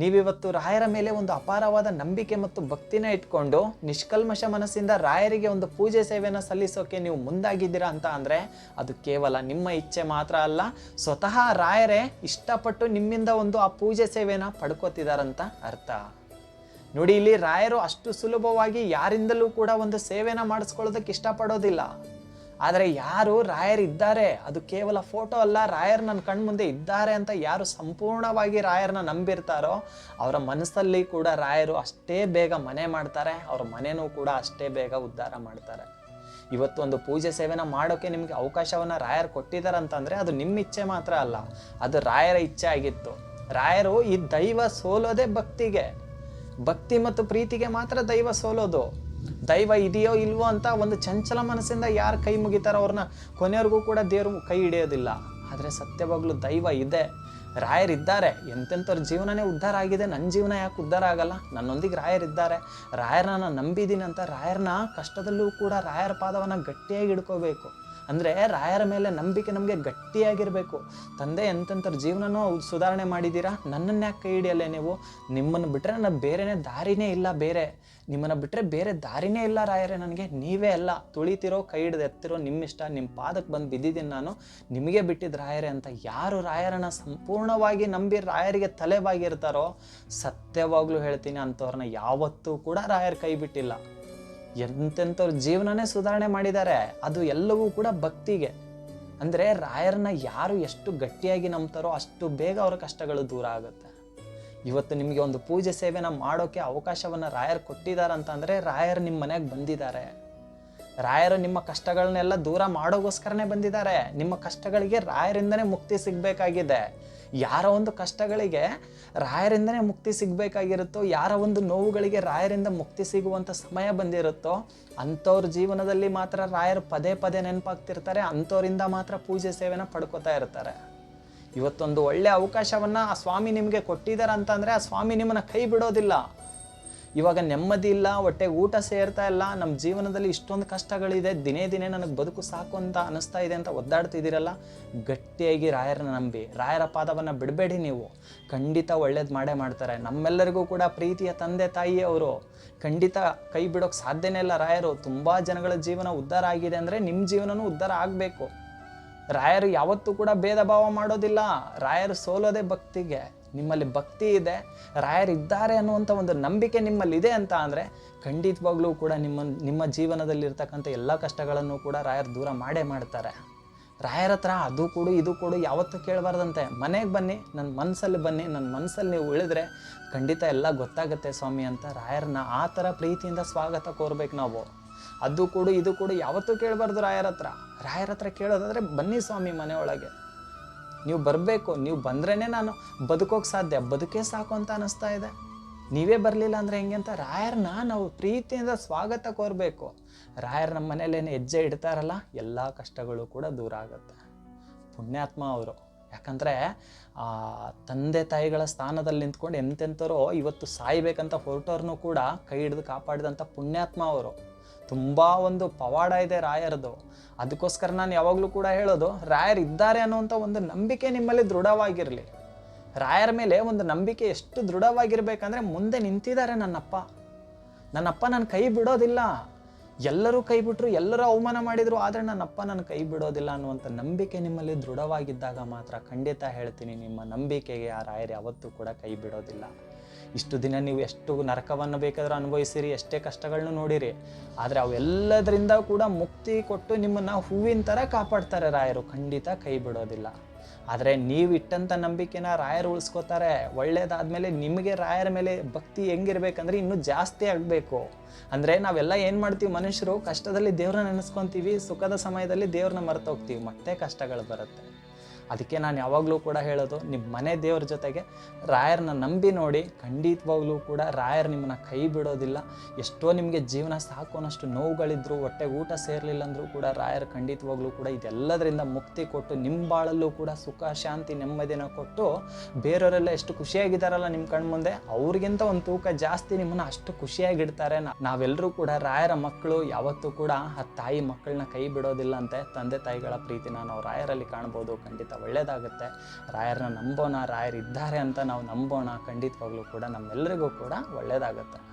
ನೀವಿವತ್ತು ರಾಯರ ಮೇಲೆ ಒಂದು ಅಪಾರವಾದ ನಂಬಿಕೆ ಮತ್ತು ಭಕ್ತಿನ ಇಟ್ಕೊಂಡು ನಿಷ್ಕಲ್ಮಶ ಮನಸ್ಸಿಂದ ರಾಯರಿಗೆ ಒಂದು ಪೂಜೆ ಸೇವೆಯನ್ನು ಸಲ್ಲಿಸೋಕೆ ನೀವು ಮುಂದಾಗಿದ್ದೀರಾ ಅಂತ ಅಂದರೆ ಅದು ಕೇವಲ ನಿಮ್ಮ ಇಚ್ಛೆ ಮಾತ್ರ ಅಲ್ಲ, ಸ್ವತಃ ರಾಯರೇ ಇಷ್ಟಪಟ್ಟು ನಿಮ್ಮಿಂದ ಒಂದು ಆ ಪೂಜೆ ಸೇವೆನ ಪಡ್ಕೋತಿದಾರಂತ ಅರ್ಥ. ನೋಡಿ, ಇಲ್ಲಿ ರಾಯರು ಅಷ್ಟು ಸುಲಭವಾಗಿ ಯಾರಿಂದಲೂ ಕೂಡ ಒಂದು ಸೇವೆನ ಮಾಡಿಸ್ಕೊಳ್ಳೋದಕ್ಕೆ ಇಷ್ಟಪಡೋದಿಲ್ಲ. ಆದರೆ ಯಾರು ರಾಯರ್ ಇದ್ದಾರೆ? ಅದು ಕೇವಲ ಫೋಟೋ ಅಲ್ಲ. ರಾಯರ್ ನನ್ನ ಕಣ್ಮುಂದೆ ಇದ್ದಾರೆ ಅಂತ ಯಾರು ಸಂಪೂರ್ಣವಾಗಿ ರಾಯರ್ನ ನಂಬಿರ್ತಾರೋ, ಅವರ ಮನಸ್ಸಲ್ಲಿ ಕೂಡ ರಾಯರು ಅಷ್ಟೇ ಬೇಗ ಮನೆ ಮಾಡ್ತಾರೆ. ಅವ್ರ ಮನೆನೂ ಕೂಡ ಅಷ್ಟೇ ಬೇಗ ಉದ್ಧಾರ ಮಾಡ್ತಾರೆ. ಇವತ್ತು ಒಂದು ಪೂಜೆ ಸೇವೆನ ಮಾಡೋಕ್ಕೆ ನಿಮಗೆ ಅವಕಾಶವನ್ನು ರಾಯರ್ ಕೊಟ್ಟಿದ್ದಾರಂತಂದರೆ ಅದು ನಿಮ್ಮ ಇಚ್ಛೆ ಮಾತ್ರ ಅಲ್ಲ. ಅದು ರಾಯರ ಇಚ್ಛೆ ಆಗಿತ್ತು. ರಾಯರು ಈ ದೈವ ಸೋಲೋದೇ ಭಕ್ತಿಗೆ. ಭಕ್ತಿ ಮತ್ತು ಪ್ರೀತಿಗೆ ಮಾತ್ರ ದೈವ ಸೋಲೋದು. ದೈವ ಇದೆಯೋ ಇಲ್ವೋ ಅಂತ ಒಂದು ಚಂಚಲ ಮನಸ್ಸಿಂದ ಯಾರು ಕೈ ಮುಗಿತಾರೋ ಅವ್ರನ್ನ ಕೊನೆಯವರೆಗೂ ಕೂಡ ದೇವರು ಕೈ ಹಿಡಿಯೋದಿಲ್ಲ. ಆದರೆ ಸತ್ಯವಾಗ್ಲೂ ದೈವ ಇದೆ. ರಾಯರಿದ್ದಾರೆ. ಎಂತೆಂಥವ್ರ ಜೀವನನೇ ಉದ್ಧಾರ ಆಗಿದೆ. ನನ್ನ ಜೀವನ ಯಾಕೆ ಉದ್ಧಾರ ಆಗಲ್ಲ? ನನ್ನೊಂದಿಗೆ ರಾಯರಿದ್ದಾರೆ. ರಾಯರನ್ನ ನಾನು ನಂಬಿದ್ದೀನಿ ಅಂತ ರಾಯರನ್ನ ಕಷ್ಟದಲ್ಲೂ ಕೂಡ ರಾಯರ ಪಾದವನ್ನು ಗಟ್ಟಿಯಾಗಿ ಹಿಡ್ಕೋಬೇಕು. ಅಂದರೆ ರಾಯರ ಮೇಲೆ ನಂಬಿಕೆ ನಮಗೆ ಗಟ್ಟಿಯಾಗಿರಬೇಕು. ತಂದೆ ಎಂತೆಂಥವ್ರ ಜೀವನನೂ ಸುಧಾರಣೆ ಮಾಡಿದ್ದೀರಾ ನನ್ನನ್ನು ಯಾಕೆ ಕೈ ಹಿಡಿಯಲ್ಲೇ ನೀವು? ನಿಮ್ಮನ್ನು ಬಿಟ್ಟರೆ ನನ್ನ ಬೇರೆನೇ ದಾರಿನೇ ಇಲ್ಲ ಬೇರೆ. ನಿಮ್ಮನ್ನು ಬಿಟ್ಟರೆ ಬೇರೆ ದಾರಿನೇ ಇಲ್ಲ ರಾಯರೇ ನನಗೆ. ನೀವೇ ಅಲ್ಲ. ತುಳಿತಿರೋ, ಕೈ ಹಿಡಿದು ಎತ್ತಿರೋ ನಿಮ್ಮಿಷ್ಟ ನಿಮ್ಮ ಪಾದಕ್ಕೆ ಬಂದು ಬಿದ್ದಿದ್ದೀನಿ ನಾನು. ನಿಮಗೆ ಬಿಟ್ಟಿದ್ದು ರಾಯರೇ ಅಂತ ಯಾರು ರಾಯರನ್ನ ಸಂಪೂರ್ಣವಾಗಿ ನಂಬಿ ರಾಯರಿಗೆ ತಲೆಬಾಗಿರ್ತಾರೋ ಸತ್ಯವಾಗ್ಲೂ ಹೇಳ್ತೀನಿ ಅಂಥವ್ರನ್ನ ಯಾವತ್ತೂ ಕೂಡ ರಾಯರ್ ಕೈ ಬಿಟ್ಟಿಲ್ಲ. ಎಂತೆಂಥವ್ರ ಜೀವನನೇ ಸುಧಾರಣೆ ಮಾಡಿದ್ದಾರೆ, ಅದು ಎಲ್ಲವೂ ಕೂಡ ಭಕ್ತಿಗೆ. ಅಂದರೆ ರಾಯರನ್ನ ಯಾರು ಎಷ್ಟು ಗಟ್ಟಿಯಾಗಿ ನಂಬ್ತಾರೋ ಅಷ್ಟು ಬೇಗ ಅವರ ಕಷ್ಟಗಳು ದೂರ ಆಗುತ್ತೆ. ಇವತ್ತು ನಿಮಗೆ ಒಂದು ಪೂಜೆ ಸೇವೆನ ಮಾಡೋಕ್ಕೆ ಅವಕಾಶವನ್ನು ರಾಯರು ಕೊಟ್ಟಿದ್ದಾರೆ ಅಂತಂದರೆ ರಾಯರ್ ನಿಮ್ಮ ಮನೆಗೆ ಬಂದಿದ್ದಾರೆ. ರಾಯರು ನಿಮ್ಮ ಕಷ್ಟಗಳನ್ನೆಲ್ಲ ದೂರ ಮಾಡೋಗೋಸ್ಕರನೇ ಬಂದಿದ್ದಾರೆ. ನಿಮ್ಮ ಕಷ್ಟಗಳಿಗೆ ರಾಯರಿಂದನೇ ಮುಕ್ತಿ ಸಿಗಬೇಕಾಗಿದೆ. ಯಾರ ಒಂದು ಕಷ್ಟಗಳಿಗೆ ರಾಯರಿಂದನೇ ಮುಕ್ತಿ ಸಿಗಬೇಕಾಗಿರುತ್ತೋ, ಯಾರ ಒಂದು ನೋವುಗಳಿಗೆ ರಾಯರಿಂದ ಮುಕ್ತಿ ಸಿಗುವಂಥ ಸಮಯ ಬಂದಿರುತ್ತೋ, ಅಂಥವ್ರ ಜೀವನದಲ್ಲಿ ಮಾತ್ರ ರಾಯರು ಪದೇ ಪದೇ ನೆನಪಾಗ್ತಿರ್ತಾರೆ, ಅಂಥವರಿಂದ ಮಾತ್ರ ಪೂಜೆ ಸೇವೆನ ಪಡ್ಕೋತಾ ಇರ್ತಾರೆ. ಇವತ್ತೊಂದು ಒಳ್ಳೆ ಅವಕಾಶವನ್ನು ಆ ಸ್ವಾಮಿ ನಿಮಗೆ ಕೊಟ್ಟಿದ್ದಾರೆ ಅಂತಂದರೆ ಆ ಸ್ವಾಮಿ ನಿಮ್ಮನ್ನು ಕೈ ಬಿಡೋದಿಲ್ಲ. ಇವಾಗ ನೆಮ್ಮದಿ ಇಲ್ಲ ಹೊಟ್ಟೆ ಊಟ ಸೇರ್ತಾ ಇಲ್ಲ ನಮ್ಮ ಜೀವನದಲ್ಲಿ ಇಷ್ಟೊಂದು ಕಷ್ಟಗಳಿದೆ, ದಿನೇ ದಿನೇ ನನಗೆ ಬದುಕು ಸಾಕು ಅಂತ ಅನಿಸ್ತಾ ಇದೆ ಅಂತ ಒದ್ದಾಡ್ತಿದ್ದೀರಲ್ಲ ಗಟ್ಟಿಯಾಗಿ ರಾಯರನ್ನ ನಂಬಿ. ರಾಯರ ಪಾದವನ್ನು ಬಿಡಬೇಡಿ ನೀವು. ಖಂಡಿತ ಒಳ್ಳೇದು ಮಾಡೇ ಮಾಡ್ತಾರೆ. ನಮ್ಮೆಲ್ಲರಿಗೂ ಕೂಡ ಪ್ರೀತಿಯ ತಂದೆ, ತಾಯಿ ಅವರು. ಖಂಡಿತ ಕೈ ಬಿಡೋಕೆ ಸಾಧ್ಯನೇ ಇಲ್ಲ ರಾಯರು. ತುಂಬ ಜನಗಳ ಜೀವನ ಉದ್ಧಾರ ಆಗಿದೆ ಅಂದರೆ ನಿಮ್ಮ ಜೀವನನೂ ಉದ್ಧಾರ ಆಗಬೇಕು. ರಾಯರು ಯಾವತ್ತೂ ಕೂಡ ಭೇದ ಭಾವ ಮಾಡೋದಿಲ್ಲ. ರಾಯರು ಸೋಲೋದೇ ಭಕ್ತಿಗೆ. ನಿಮ್ಮಲ್ಲಿ ಭಕ್ತಿ ಇದೆ ರಾಯರಿದ್ದಾರೆ ಅನ್ನುವಂಥ ಒಂದು ನಂಬಿಕೆ ನಿಮ್ಮಲ್ಲಿ ಇದೆ ಅಂತ ಅಂದರೆ ಖಂಡಿತವಾಗ್ಲೂ ಕೂಡ ನಿಮ್ಮ ನಿಮ್ಮ ಜೀವನದಲ್ಲಿರ್ತಕ್ಕಂಥ ಎಲ್ಲ ಕಷ್ಟಗಳನ್ನು ಕೂಡ ರಾಯರು ದೂರ ಮಾಡೇ ಮಾಡ್ತಾರೆ. ರಾಯರ ಹತ್ರ ಅದು ಕೊಡು, ಇದು ಕೊಡು, ಯಾವತ್ತೂ ಕೇಳಬಾರ್ದಂತೆ. ಮನೆಗೆ ಬನ್ನಿ ನನ್ನ ಮನಸ್ಸಲ್ಲಿ ಬನ್ನಿ ನನ್ನ ಮನಸ್ಸಲ್ಲಿ ನೀವು ಉಳಿದ್ರೆ ಖಂಡಿತ ಎಲ್ಲ ಗೊತ್ತಾಗುತ್ತೆ ಸ್ವಾಮಿ ಅಂತ ರಾಯರನ್ನ ಆ ಥರ ಪ್ರೀತಿಯಿಂದ ಸ್ವಾಗತ ಕೋರ್ಬೇಕು ನಾವು. ಅದು ಕೊಡು, ಇದು ಕೊಡು, ಯಾವತ್ತೂ ಕೇಳಬಾರ್ದು ರಾಯರ ಹತ್ರ. ರಾಯರ ಹತ್ರ ಕೇಳೋದಾದರೆ ಬನ್ನಿ ಸ್ವಾಮಿ ಮನೆಯೊಳಗೆ. ನೀವು ಬರಬೇಕು, ನೀವು ಬಂದ್ರೇ ನಾನು ಬದುಕೋಕೆ ಸಾಧ್ಯ, ಬದುಕೇ ಸಾಕು ಅಂತ ಅನ್ನಿಸ್ತಾ ಇದೆ. ನೀವೇ ಬರಲಿಲ್ಲ ಅಂದರೆ ಹೆಂಗೆ ಅಂತ? ರಾಯರನ್ನ ನಾವು ಪ್ರೀತಿಯಿಂದ ಸ್ವಾಗತ ಕೋರಬೇಕು. ರಾಯರ್ ನಮ್ಮ ಮನೇಲೇನು ಹೆಜ್ಜೆ ಇಡ್ತಾರಲ್ಲ, ಎಲ್ಲ ಕಷ್ಟಗಳು ಕೂಡ ದೂರ ಆಗುತ್ತೆ. ಪುಣ್ಯಾತ್ಮ ಅವರು, ಯಾಕಂದರೆ ತಂದೆ ತಾಯಿಗಳ ಸ್ಥಾನದಲ್ಲಿ ನಿಂತ್ಕೊಂಡು ಎಂತೆಂಥವರೋ ಇವತ್ತು ಸಾಯ್ಬೇಕಂತ ಹೊರಟವ್ರನ್ನೂ ಕೂಡ ಕೈ ಹಿಡಿದು ಕಾಪಾಡಿದಂಥ ಪುಣ್ಯಾತ್ಮ ಅವರು. ತುಂಬ ಒಂದು ಪವಾಡ ಇದೆ ರಾಯರದು. ಅದಕ್ಕೋಸ್ಕರ ನಾನು ಯಾವಾಗಲೂ ಕೂಡ ಹೇಳೋದು, ರಾಯರ್ ಇದ್ದಾರೆ ಅನ್ನುವಂಥ ಒಂದು ನಂಬಿಕೆ ನಿಮ್ಮಲ್ಲಿ ದೃಢವಾಗಿರಲಿ. ರಾಯರ ಮೇಲೆ ಒಂದು ನಂಬಿಕೆ ಎಷ್ಟು ದೃಢವಾಗಿರ್ಬೇಕಂದ್ರೆ ಮುಂದೆ ನಿಂತಿದ್ದಾರೆ ನನ್ನಪ್ಪ. ನನ್ನಪ್ಪ ನನ್ನ ಕೈ ಬಿಡೋದಿಲ್ಲ. ಎಲ್ಲರೂ ಕೈ ಬಿಟ್ಟರು ಎಲ್ಲರೂ ಅವಮಾನ ಮಾಡಿದರು, ಆದರೆ ನನ್ನಪ್ಪ ನನ್ನ ಕೈ ಬಿಡೋದಿಲ್ಲ ಅನ್ನುವಂಥ ನಂಬಿಕೆ ನಿಮ್ಮಲ್ಲಿ ದೃಢವಾಗಿದ್ದಾಗ ಮಾತ್ರ ಖಂಡಿತ ಹೇಳ್ತೀನಿ, ನಿಮ್ಮ ನಂಬಿಕೆಗೆ ಆ ರಾಯರ್ ಯಾವತ್ತೂ ಕೂಡ ಕೈ ಬಿಡೋದಿಲ್ಲ. ಇಷ್ಟು ದಿನ ನೀವು ಎಷ್ಟು ನರಕವನ್ನು ಬೇಕಾದರೂ ಅನುಭವಿಸಿರಿ, ಎಷ್ಟೇ ಕಷ್ಟಗಳನ್ನು ನೋಡಿರಿ. ಆದರೆ ಅವೆಲ್ಲದರಿಂದ ಕೂಡ ಮುಕ್ತಿ ಕೊಟ್ಟು ನಿಮ್ಮನ್ನು ಹೂವಿನ ಥರ ಕಾಪಾಡ್ತಾರೆ ರಾಯರು. ಖಂಡಿತ ಕೈ ಬಿಡೋದಿಲ್ಲ. ಆದರೆ ನೀವು ಇಟ್ಟಂಥ ನಂಬಿಕೆನ ರಾಯರು ಉಳಿಸ್ಕೋತಾರೆ. ಒಳ್ಳೇದಾದ್ಮೇಲೆ ನಿಮಗೆ ರಾಯರ ಮೇಲೆ ಭಕ್ತಿ ಹೆಂಗಿರ್ಬೇಕಂದ್ರೆ ಇನ್ನೂ ಜಾಸ್ತಿ ಆಗಬೇಕು. ಅಂದರೆ ನಾವೆಲ್ಲ ಏನು ಮಾಡ್ತೀವಿ ಮನುಷ್ಯರು? ಕಷ್ಟದಲ್ಲಿ ದೇವ್ರನ್ನ ನೆನೆಸ್ಕೊತೀವಿ, ಸುಖದ ಸಮಯದಲ್ಲಿ ದೇವ್ರನ್ನ ಮರೆತೋಗ್ತೀವಿ. ಮತ್ತೆ ಕಷ್ಟಗಳು ಬರುತ್ತೆ. ಅದಕ್ಕೆ ನಾನು ಯಾವಾಗಲೂ ಕೂಡ ಹೇಳೋದು ನಿಮ್ಮ ಮನೆ ದೇವ್ರ ಜೊತೆಗೆ ರಾಯರನ್ನ ನಂಬಿ ನೋಡಿ ಖಂಡಿತವಾಗ್ಲೂ ಕೂಡ ರಾಯರ್ ನಿಮ್ಮನ್ನ ಕೈ ಬಿಡೋದಿಲ್ಲ. ಎಷ್ಟೋ ನಿಮಗೆ ಜೀವನ ಸಾಕು ಅನ್ನೋಷ್ಟು ನೋವುಗಳಿದ್ರು, ಹೊಟ್ಟೆ ಊಟ ಸೇರಲಿಲ್ಲ ಅಂದರೂ ಕೂಡ ರಾಯರ್ ಖಂಡಿತವಾಗ್ಲೂ ಕೂಡ ಇದೆಲ್ಲದರಿಂದ ಮುಕ್ತಿ ಕೊಟ್ಟು ನಿಮ್ಮ ಬಾಳಲ್ಲೂ ಕೂಡ ಸುಖ, ಶಾಂತಿ, ನೆಮ್ಮದಿನ ಕೊಟ್ಟು ಬೇರೆಯವರೆಲ್ಲ ಎಷ್ಟು ಖುಷಿಯಾಗಿದ್ದಾರಲ್ಲ ನಿಮ್ಮ ಕಣ್ಮುಂದೆ, ಅವ್ರಿಗಿಂತ ಒಂದು ತೂಕ ಜಾಸ್ತಿ ನಿಮ್ಮನ್ನ ಅಷ್ಟು ಖುಷಿಯಾಗಿಡ್ತಾರೆ. ನಾವೆಲ್ಲರೂ ಕೂಡ ರಾಯರ ಮಕ್ಕಳು, ಯಾವತ್ತೂ ಕೂಡ ಆ ತಾಯಿ ಮಕ್ಕಳನ್ನ ಕೈ ಬಿಡೋದಿಲ್ಲ ಅಂತೆ, ತಂದೆ ತಾಯಿಗಳ ಪ್ರೀತಿನ ನಾವು ರಾಯರಲ್ಲಿ ಕಾಣ್ಬೋದು ಖಂಡಿತ. ಒಳ್ಳೇದಾಗುತ್ತೆ. ರಾಯರನ್ನ ನಂಬೋಣ ರಾಯರಿದ್ದಾರೆ ಅಂತ ನಾವು ನಂಬೋಣ. ಖಂಡಿತವಾಗ್ಲೂ ಕೂಡ ನಮ್ಮೆಲ್ಲರಿಗೂ ಕೂಡ ಒಳ್ಳೇದಾಗುತ್ತೆ.